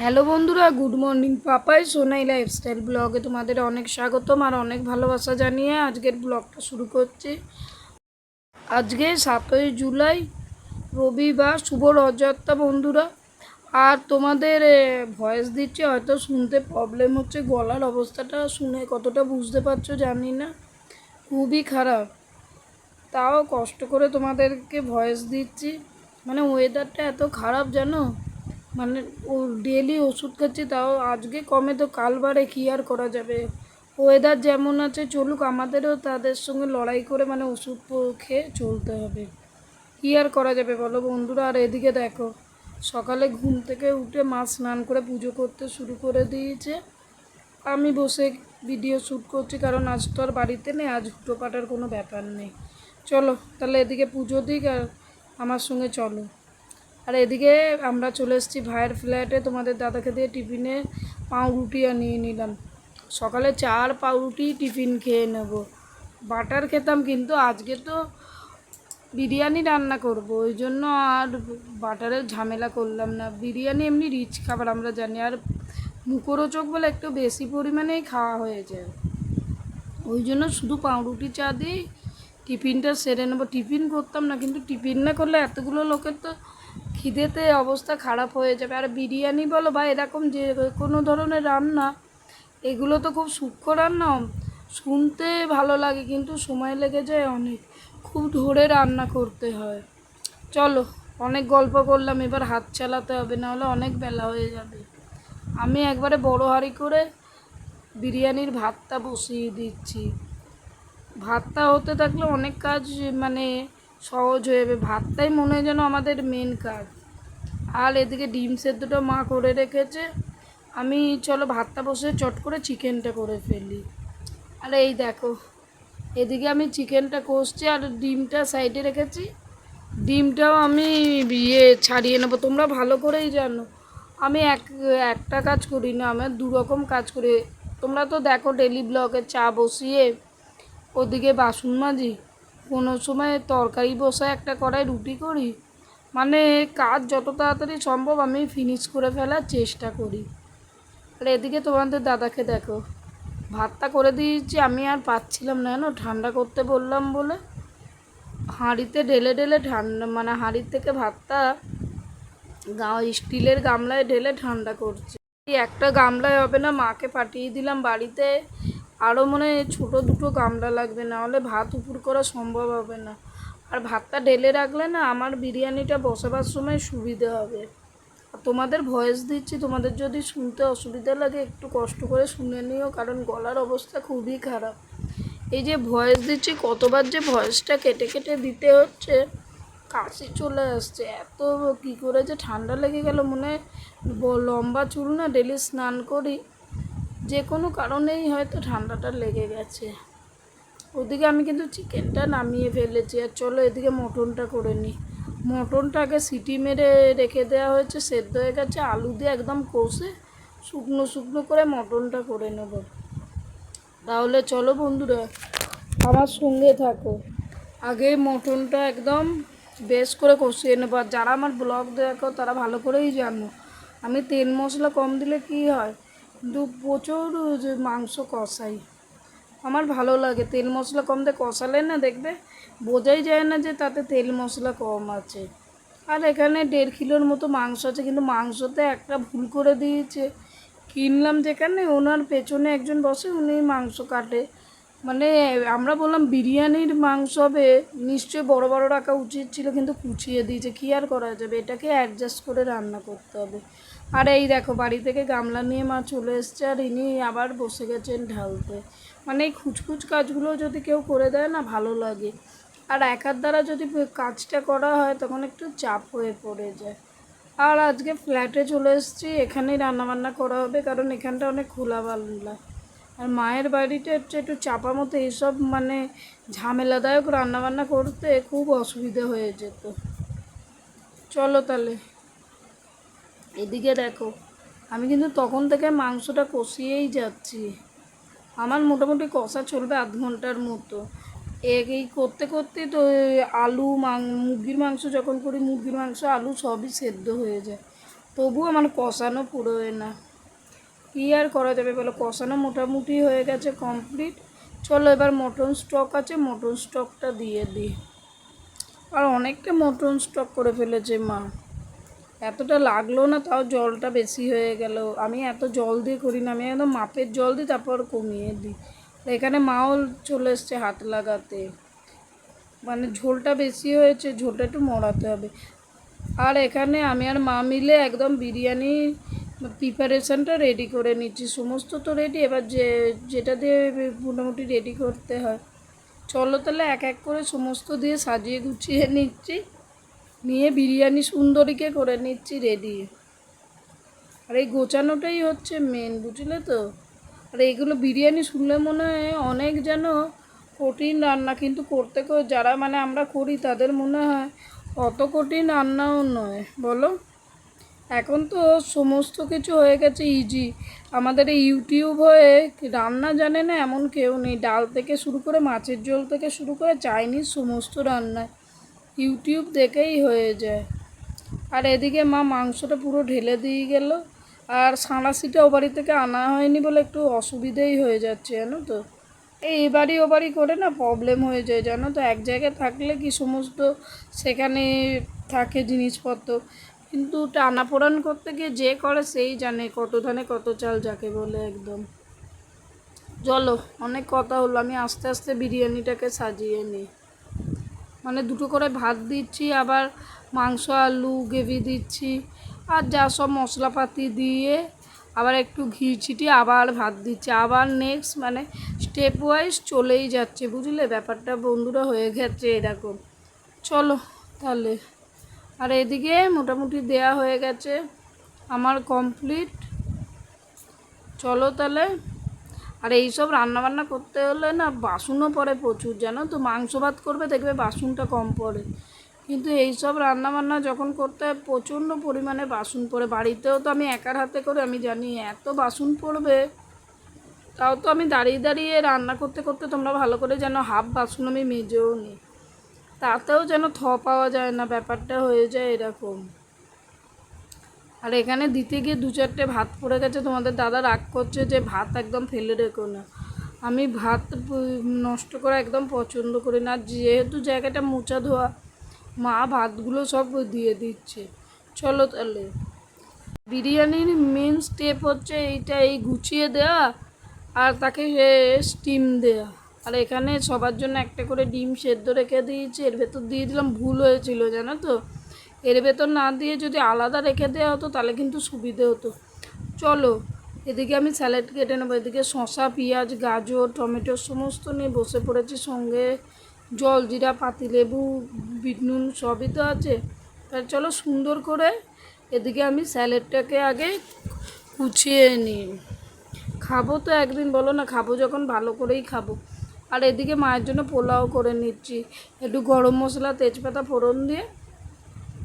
Hello বন্ধুরা, good morning Papai Sonai lifestyle ব্লগে তোমাদের অনেক স্বাগতম আর অনেক ভালোবাসা জানিয়ে আজকের ব্লগটা শুরু করছি। আজকে সাতই জুলাই, রবিবার, শুভ রথযাত্রা বন্ধুরা। আর তোমাদের ভয়েস দিচ্ছে, হয়তো শুনতে প্রবলেম হচ্ছে, গলার অবস্থাটা শুনে কতটা বুঝতে পারছ জানি না। খুবই খারাপ। তাও কষ্ট করে তোমাদেরকে ভয়েস দিচ্ছি। মানে ওয়েদারটা এত খারাপ জানো? মানে ও ডেলি ওষুধ খাচ্ছি, তাও আজকে কমে তো কাল বারে কী আর করা যাবে? ওয়েদার যেমন আছে চলুক, আমাদেরও তাদের সঙ্গে লড়াই করে মানে ওষুধ খেয়ে চলতে হবে। কী আর করা যাবে বলো বন্ধুরা? আর এদিকে দেখো, সকালে ঘুম থেকে উঠে মা স্নান করে পুজো করতে শুরু করে দিয়েছে। আমি বসে ভিডিও শ্যুট করছি, কারণ আজ তো আর বাড়িতে নেই, আজ হুটো পাটার কোনো ব্যাপার নেই। চলো, তাহলে এদিকে পুজো দিক আর আমার সঙ্গে চলো। আর এদিকে আমরা চলে এসেছি ভাইয়ের ফ্ল্যাটে তোমাদের দাদাকে দিয়ে টিফিনে পাউরুটি আর নিয়ে নিলাম। সকালে চার পাউরুটি টিফিন খেয়ে নেব। বাটার খেতাম কিন্তু আজকে তো বিরিয়ানি রান্না করব, ওই জন্য আর বাটারের ঝামেলা করলাম না। বিরিয়ানি এমনি রিচ খাবার, আমরা জানি। আর মুখরোচক বলে একটু বেশি পরিমাণেই খাওয়া হয়ে যায়। ওই জন্য শুধু পাউরুটি, চা দিই টিফিনটা সেরে নেব। টিফিন করতাম না, কিন্তু টিফিন না করলে এতগুলো লোকের তো খিদেতে অবস্থা খারাপ হয়ে যাবে। আর বিরিয়ানি বলো বা এরকম যে কোনো ধরনের রান্না, এগুলো তো খুব সূক্ষ্ম রান্না। শুনতে ভালো লাগে কিন্তু সময় লেগে যায় অনেক। খুব ধরে রান্না করতে হয়। চলো, অনেক গল্প করলাম, এবার হাত চালাতে হবে না হলে অনেক বেলা হয়ে যাবে। আমি একবারে বড় হাঁড়ি করে বিরিয়ানির ভাতটা বসিয়ে দিচ্ছি। ভাতটা হতে থাকলে অনেক কাজ মানে সহজ হয়ে যাবে। ভাতটাই মনে হয় যেন আমাদের মেন কাজ। আর এদিকে ডিম সেদ্ধটা মা করে রেখেছে। আমি চলো ভাতটা বসে চট করে চিকেনটা করে ফেলি। আর এই দেখো, এদিকে আমি চিকেনটা কষছি আর ডিমটা সাইডে রেখেছি। ডিমটাও আমি ইয়ে ছাড়িয়ে নেব। তোমরা ভালো করেই জানো। আমি এক, একটা কাজ করি না আমার দু রকম কাজ করি। তোমরা তো দেখো ডেলি ব্লগে চা বসিয়ে, ওদিকে বাসন মাজি। কোনো সময় তরকারি বসায় একটা কড়াই রুটি করি মানে কাজ যত তাড়াতাড়ি সম্ভব আমি ফিনিশ করে ফেলার চেষ্টা করি। আর এদিকে তোমাদের দাদাকে দেখো, ভাতটা করে দিয়েছি, আমি আর পাচ্ছিলাম না জানো, ঠান্ডা করতে বললাম বলে। হাঁড়িতে ঢেলে ঢেলে ঠান্ডা মানে হাঁড়ির থেকে ভাতটা গা, স্টিলের গামলায় ঢেলে ঠান্ডা করছি। একটা গামলায় হবে না, মাকে পাঠিয়ে দিলাম বাড়িতে। আরও মনে হয় ছোটো দুটো গামলা লাগবে না হলে ভাত উপুর করা সম্ভব হবে না। আর ভাতটা ঢেলে রাখলে না আমার বিরিয়ানিটা বসাবার সময় সুবিধে হবে। আর তোমাদের ভয়েস দিচ্ছি, তোমাদের যদি শুনতে অসুবিধা লাগে একটু কষ্ট করে শুনে নিও, কারণ গলার অবস্থা খুবই খারাপ। এই যে ভয়েস দিচ্ছি, কতবার যে ভয়েসটা কেটে কেটে দিতে হচ্ছে, কাশি চলে আসছে। এত কী করে যে ঠান্ডা লেগে গেল, মনে লম্বা চুল না ডেলি স্নান করি। যে কোনো কারণেই হয়তো ঠান্ডাটা লেগে গেছে। ওদিকে আমি কিন্তু চিকেনটা নামিয়ে ফেলেছি আর চলো এদিকে মটনটা করে নিই। মটনটা আগে সিটি মেরে রেখে দেওয়া হয়েছে, সেদ্ধ হয়ে গেছে, আলু দিয়ে একদম কষে শুকনো শুকনো করে মটনটা করে নেব। তাহলে চলো বন্ধুরা, আমার সঙ্গে থাকো। আগে মটনটা একদম বেশ করে কষিয়ে নেব। আর যারা আমার ব্লগ দেখো, তারা ভালো করেই জানো। আমি তেল মশলা কম দিলে কি হয়? কিন্তু প্রচুর মাংস কষাই। আমার ভালো লাগে, তেল মশলা কম দিয়ে কষালে না দেখবে, বোঝাই যায় না যে তাতে তেল মশলা কম আছে। আর এখানে দেড় কিলোর মতো মাংস আছে, কিন্তু মাংসতে একটা ভুল করে দিয়েছে। কিনলাম যেখানে, ওনার পেছনে একজন বসে, উনি মাংস কাটে। মানে আমরা বললাম বিরিয়ানির মাংস হবে, নিশ্চয়ই বড় বড় রাখা উচিত ছিল, কিন্তু কুচিয়ে দিয়েছে। কী আর করা যাবে? এটাকে অ্যাডজাস্ট করে রান্না করতে হবে। আর এই দেখো, বাড়ি থেকে গামলা নিয়ে মা চলে এসছে আর ইনি আবার বসে গেছেন ঢালতে। মানে এই খুচখুচ কাজগুলো যদি কেউ করে দেয় না, ভালো লাগে। আর একার দ্বারা যদি কাজটা করা হয়, তখন একটু চাপ হয়ে পড়ে যায়। আর আজকে ফ্ল্যাটে চলে এসেছি, এখানেই রান্নাবান্না করা হবে, কারণ এখানটা অনেক খোলা বাংলা আর মায়ের বাড়িতে হচ্ছে একটু চাপা মতো এইসব মানে ঝামেলাদায়ক রান্নাবান্না করতে খুব অসুবিধা হয়ে যেত। চলো তাহলে। এদিকে দেখো, আমি কিন্তু তখন থেকে মাংসটা কষিয়েই যাচ্ছি। আমার মোটামুটি কষা চলবে আধ ঘণ্টার মতো। এই করতে করতে তো আলু মুরগির মাংস, যখন করি মুরগির মাংস, আলু সবই সেদ্ধ হয়ে যায়। তবু আমার কষানো পুরোয় না। কী আর করা যাবে বলো? কষানো মোটামুটি হয়ে গেছে কমপ্লিট। চলো এবার মটন স্টক আছে, মটন স্টকটা দিয়ে দিই। আর অনেকটা মটন স্টক করে ফেলেছে মা। এতটা লাগল না, তাও জলটা বেশি হয়ে গেল। আমি এত জল দিয়ে করি না, আমি একদম মাপের জল দিই, তারপর কমিয়ে দিই। এখানে মাও চলে এসছে হাত লাগাতে। মানে ঝোলটা বেশি হয়েছে, ঝোলটা একটু মরাতে হবে। আর এখানে আমি আর মা মিলে একদম বিরিয়ানি প্রিপারেশনটা রেডি করে নিচ্ছি। সমস্ত তো রেডি এবার যে, যেটা দিয়ে মোটামুটি রেডি করতে হয়। চলো তাহলে এক এক করে সমস্ত দিয়ে সাজিয়ে গুছিয়ে নিচ্ছি। নিয়ে বিরিয়ানি সুন্দরীকে করে নিচ্ছি রেডি আর এই গোছানোটাই হচ্ছে মেন বুঝলে তো? আর এইগুলো বিরিয়ানি শুনলে মনে হয় অনেক যেন কঠিন রান্না, কিন্তু করতে করে যারা মানে আমরা করি, তাদের মনে হয় অত কঠিন রান্নাও নয়, বলো? এখন তো সমস্ত কিছু হয়ে গেছে ইজি আমাদের এই ইউটিউব হয়ে রান্না জানে না এমন কেউ নেই। ডাল থেকে শুরু করে মাছের ঝোল থেকে শুরু করে চাইনিজ সমস্ত রান্নায়। ইউটিউব দেখেই হয়ে যায়। আর এদিকে মা মাংসটা পুরো ঢেলে দিয়ে গেল। আর সাঁড়াশিটা ও বাড়ি থেকে আনা হয়নি বলে একটু অসুবিধেই হয়ে যাচ্ছে, জানো তো। এই বাড়ি ও বাড়ি করে না প্রবলেম হয়ে যায়, জানো তো। এক জায়গায় থাকলে কি সমস্ত সেখানে থাকে জিনিসপত্র। কিন্তু টানাপোড়ান করতে গিয়ে যে করে সেই জানে কত ধানে কত চাল যাকে বলে একদম। চলো, অনেক কথা হলো। আমি আস্তে আস্তে বিরিয়ানিটাকে সাজিয়ে নিই। মানে দুটো করে ভাত দিচ্ছি, আবার মাংস, আলু, গ্রেভি দিচ্ছি। আর যা সব মশলাপাতি দিয়ে আবার একটু ঘি ছিটিয়ে আবার ভাত দিচ্ছি। আবার নেক্সট মানে স্টেপ ওয়াইজ চলেই যাচ্ছে, বুঝলে? ব্যাপারটা বন্ধুরা হয়ে গেছে এরকম। চলো তাহলে। আর এদিকে মোটামুটি দেয়া হয়ে গেছে আমার কমপ্লিট চলো তাহলে। আর এইসব রান্নাবান্না করতে হলে না বাসনও পড়ে প্রচুর, জানো তো? মাংস ভাত করবে, দেখবে বাসনটা কম পড়ে। কিন্তু এইসব রান্নাবান্না যখন করতে হয়, প্রচণ্ড পরিমাণে বাসন পড়ে। বাড়িতেও তো আমি একার হাতে করে, আমি জানি এত বাসন পড়বে। তাও তো আমি দাঁড়িয়ে দাঁড়িয়ে রান্না করতে করতে তোমরা ভালো করে যেন হাফ বাসন আমি মেজেও নিই তাতেও যেন থ পাওয়া যায় না, ব্যাপারটা হয়ে যায় এরকম। আর এখানে দিতে গিয়ে দু চারটে ভাত পড়ে গেছে। তোমাদের দাদা রাগ করছে যে ভাত একদম ফেলে রেখো না। আমি ভাত নষ্ট করা একদম পছন্দ করি না। যেহেতু জায়গাটা মোচা ধোয়া, মা ভাতগুলো সব দিয়ে দিচ্ছে। চলো তাহলে। বিরিয়ানির মেন স্টেপ হচ্ছে এইটা, এই গুছিয়ে দেওয়া আর তাকে স্টিম দেওয়া আর এখানে সবার জন্য একটা করে ডিম সেদ্ধ রেখে দিয়েছি। এর ভেতর দিয়ে দিলাম, ভুল হয়েছিল, জানো তো? এর ভেতর না দিয়ে যদি আলাদা রেখে দেওয়া হতো, তাহলে কিন্তু সুবিধে হতো। চলো, এদিকে আমি স্যালাড কেটে নেব। এদিকে শসা, পেঁয়াজ, গাজর, টমেটো সমস্ত নিয়ে বসে পড়েছি সঙ্গে। জল জলজিরা পাতিলেবু বিট নুন সবই তো আছে। তাহলে চলো সুন্দর করে এদিকে আমি স্যালাডটাকে আগে কুচিয়ে নিই। খাব তো একদিন, বলো না, খাব যখন ভালো করেই খাব। আর এদিকে মায়ের জন্য পোলাও করে নিচ্ছি। একটু গরম মশলা, তেজপাতা ফোড়ন দিয়ে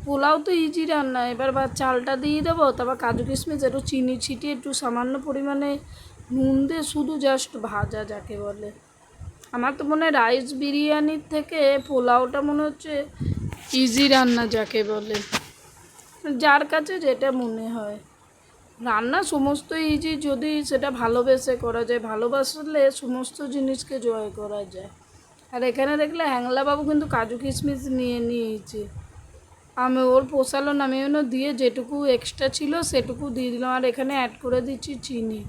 পোলাও তো ইজি রান্না। এবার বা চালটা দিয়ে দেবো, তারপর কাজু কিশমিশ, একটু চিনি ছিটিয়ে, একটু সামান্য পরিমাণে নুন দিয়ে শুধু জাস্ট ভাজা যাকে বলে। আমার তো মনে হয় রাইস বিরিয়ানির থেকে পোলাওটা মনে হচ্ছে ইজি রান্না যাকে বলে। যার কাছে যেটা মনে হয়। রান্না সমস্ত ইজি যদি সেটা ভালোবেসে করা যায়, ভালোবাসলে সমস্ত জিনিসকে জয় করা যায়। আর এখানে দেখলে হ্যাংলা বাবু কিন্তু কাজু কিশমিশ নিয়ে নিয়েছে। আমি ওর পোষালো নামিয়ে দিয়ে যেটুকু এক্সট্রা ছিল সেটুকু দিয়ে দিলাম। আর এখানে অ্যাড করে দিচ্ছি চিনি।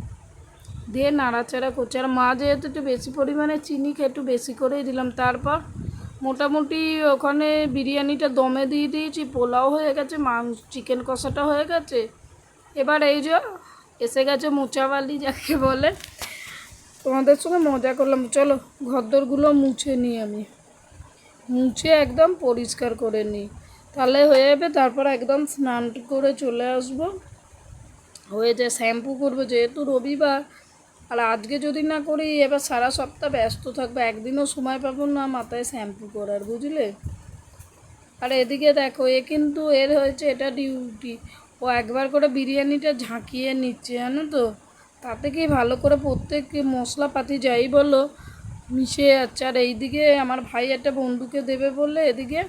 দিয়ে নাড়াচাড়া করছি। আর মা যেহেতু একটু বেশি পরিমাণে চিনি একটু বেশি করেই দিলাম। তারপর মোটামুটি ওখানে বিরিয়ানিটা দমে দিয়ে দিয়েছি, পোলাও হয়ে গেছে মাংস চিকেন কষাটা হয়ে গেছে। এবার এই যে এসে গেছে মোচাবালি যাকে বলে। তোমাদের সঙ্গে মজা করলাম। চলো ঘরদোরগুলো মুছে নিই আমি। মুছে একদম পরিষ্কার করে নিই। তাহলে হয়ে যাবে, তারপর একদম স্নান করে চলে আসব। হয়ে যায় শ্যাম্পু করব, যেহেতু রবিবার। আর আজকে যদি না করি, এবার সারা সপ্তাহ ব্যস্ত থাকব, একদিনও সময় পাবো না মাথায় শ্যাম্পু করার, বুঝলে? আর এদিকে দেখো, এ কিন্তু এর হয়েছে, এটা ডিউটি। ও একবার করে বিরিয়ানিটা ঝাঁকিয়ে নিচ্ছে, জানো তো? তাতে কি ভালো করে প্রত্যেক মশলাপাতি যাই বলো, মিশে যাচ্ছে। আর এইদিকে আমার ভাই একটা বন্ধুকে দেবে বললে এদিকে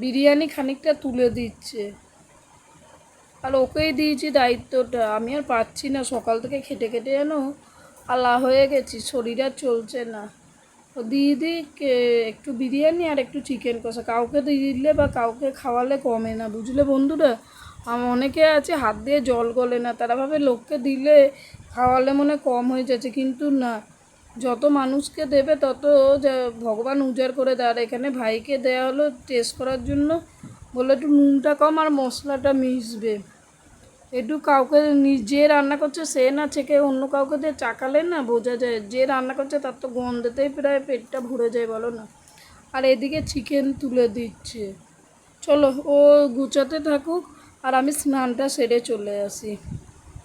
বিরিয়ানি খানিকটা তুলে দিচ্ছে। আর ওকেই দিয়েছি দায়িত্বটা। আমি আর পাচ্ছি না। সকাল থেকে খেটে খেটে যেন আলা হয়ে গেছি। শরীর আর চলছে না। তো দিয়ে দিই একটু বিরিয়ানি আর একটু চিকেন কষা। কাউকে দিলে বা কাউকে খাওয়ালে কমে না। বুঝলে বন্ধুরা? আমার অনেকে আছে হাত দিয়ে জল গলে না। তারা ভাবে লোককে দিলে খাওয়ালে মনে কম হয়ে যাচ্ছে। কিন্তু না। যত মানুষকে দেবে, তত ভগবান উজাড় করে দেয়। আর এখানে ভাইকে দেয়া হলো টেস্ট করার জন্য। বলে একটু নুনটা কম আর মশলাটা মিশবে। একটু কাউকে যে রান্না করছে সে না ছেকে, অন্য কাউকে দিয়ে চাকালে না বোঝা যায়। যে রান্না করছে তার তো গন্ধতেই প্রায় পেটটা ভরে যায়, বলো না? আর এদিকে চিকেন তুলে দিচ্ছে। চলো, ও গুছাতে থাকুক, আর আমি স্নানটা সেরে চলে আসি।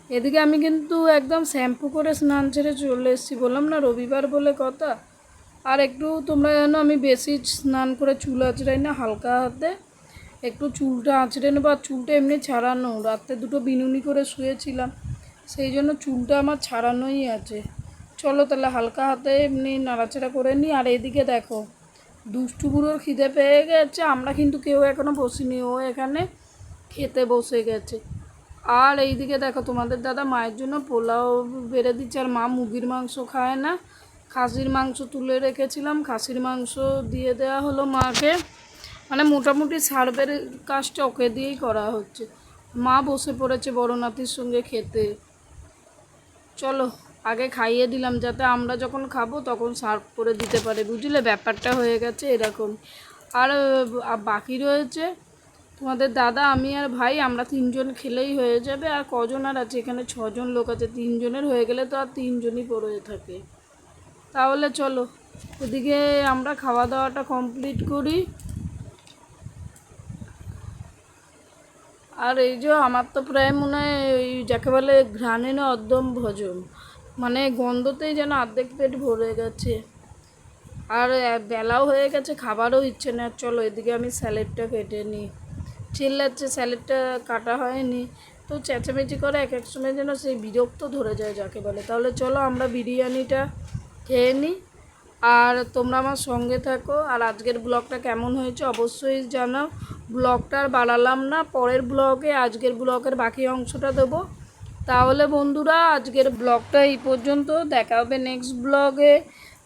এদিকে আমি কিন্তু একদম শ্যাম্পু করে স্নান ছেড়ে চলে এসেছি। বললাম, না, রবিবার বলে কথা। আর একটু তোমরা জানো, আমি বেশি স্নান করে চুল আঁচড়াই না, হালকা হাতে। একটু চুলটা আঁচড়ে নেব আর চুলটা এমনি ছাড়ানো। রাত্রে দুটো বিনুনি করে শুয়েছিলাম, সেই জন্য চুলটা আমার ছাড়ানোই আছে। চলো তাহলে হালকা হাতে এমনি নাড়াচাড়া করে নিই। আর এদিকে দেখো, দুষ্টু বুড়োর খিদে পেয়ে গেছে। আমরা কিন্তু কেউ এখনও বসিনি, ও এখানে খেতে বসে গেছে। আর এইদিকে দেখো, তোমাদের দাদা মায়ের জন্য পোলাও বেড়ে দিচ্ছে, আর মা মুরগির মাংস খায় না। খাসির মাংস তুলে রেখেছিলাম, খাসির মাংস দিয়ে দেওয়া হলো মাকে। মানে মোটামুটি সার্ভের কাজটা ওকে দিয়েই করা হচ্ছে। মা বসে পড়েছে বড় নাতির সঙ্গে খেতে। চলো, আগে খাইয়ে দিলাম, যাতে আমরা যখন খাব তখন সার্ভ করে দিতে পারে। বুঝলে? ব্যাপারটা হয়ে গেছে এরকম। আর বাকি রয়েছে তোমাদের দাদা, আমি আর ভাই, আমরা তিনজন খেলেই হয়ে যাবে। আর কজন আর আছে? এখানে ছজন লোক আছে। তিনজনের হয়ে গেলে তো আর তিনজনই পড়ে থাকে। তাহলে চলো, ওদিকে আমরা খাওয়া দাওয়াটা কমপ্লিট করি। আর এই যে আমার তো প্রায় মনে হয় ওই যাকে বলে ঘ্রাণে অদ্যম ভজন। মানে গন্ধতেই যেন অর্ধেক পেট ভরে গেছে। আর বেলাও হয়ে গেছে, খাবারও ইচ্ছে না চলো, এদিকে আমি স্যালাডটা কেটে নিই। চিল্লাচ্ছে স্যালাডটা কাটা হয়নি, তো চেঁচামেচি করে এক এক সময় যেন সেই বিরক্ত ধরে যায় যাকে বলে। তাহলে চলো আমরা বিরিয়ানিটা খেয়ে নিই আর তোমরা আমার সঙ্গে থাকো। আর আজকের ব্লগটা কেমন হয়েছে অবশ্যই জানাও। ব্লগটা আর বাড়ালাম না, পরের ব্লগে, আজকের ব্লগের বাকি অংশটা দেবো। তাহলে বন্ধুরা, আজকের ব্লগটা এই পর্যন্ত। দেখা হবে নেক্সট ব্লগে।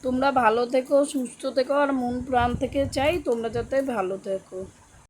তোমরা ভালো থেকো, সুস্থ থেকো, আর মন প্রাণ থেকে চাই তোমরা যাতে ভালো থেকো।